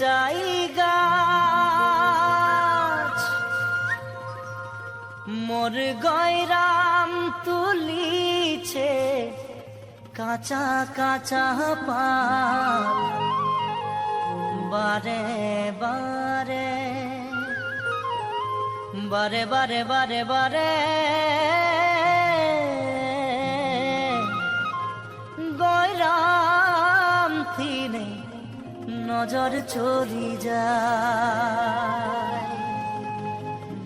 চাই গাছ। মোর গয়রাম তুলিছে কাঁচা কাঁচা পাত বারে বারে বারে বারে বারে বারে। নজর চলি যায়।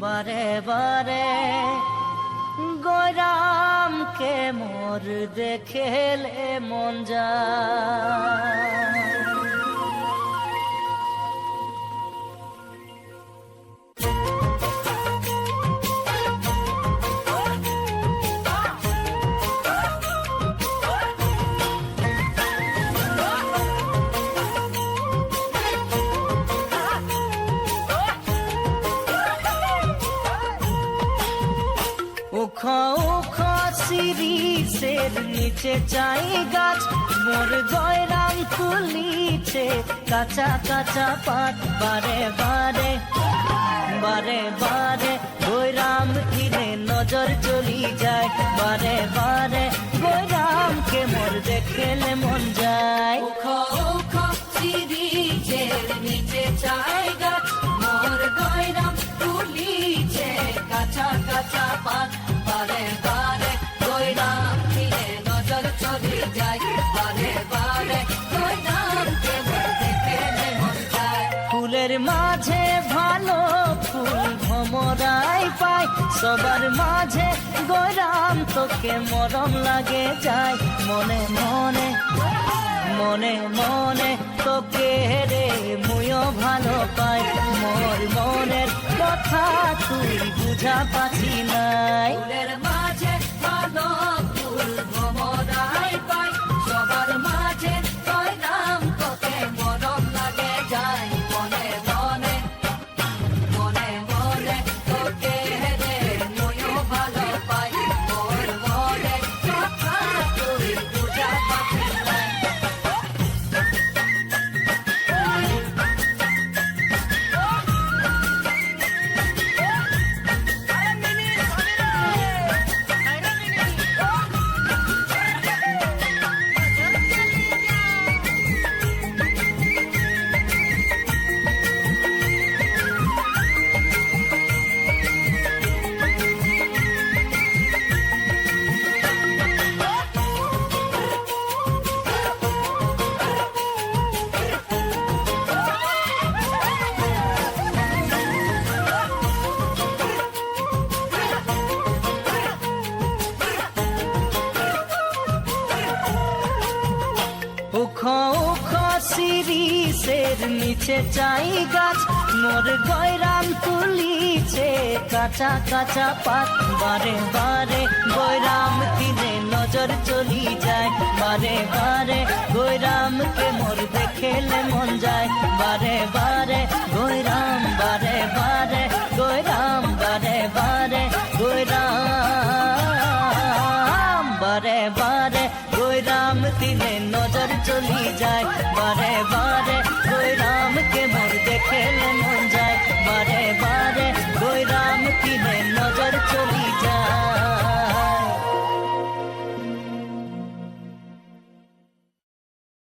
বারে বারে গয়রামকে মোর দেখেলে মন যায়। সিরিসের নিচে চাই গাছ মোর গয়রাম তুলিছে কাঁচা কাঁচা পাত বারে বারে বারে বারে। ফুলের মাঝে ভালো ফুল ভমরাই পাই সবার মাঝে গরাম তোকে মরম লাগে যায়। মনে মনে মনে মনে তোকে রে মুইও ভালো পাই। মোর মনের কথা তুই বুঝা পাচ্ছি নাই। উখ উখ সিরিসের নিচে চাই গাছ। মোর গয়রাম তুলিছে কাঁচা কাঁচা পাত। বারে বারে গয়রাম দিনে নজর চলি যায়। বারে বারে গয়রামকে মোর দেখেলে মন যায়। বারে বারে গয়রাম দেখেলে মন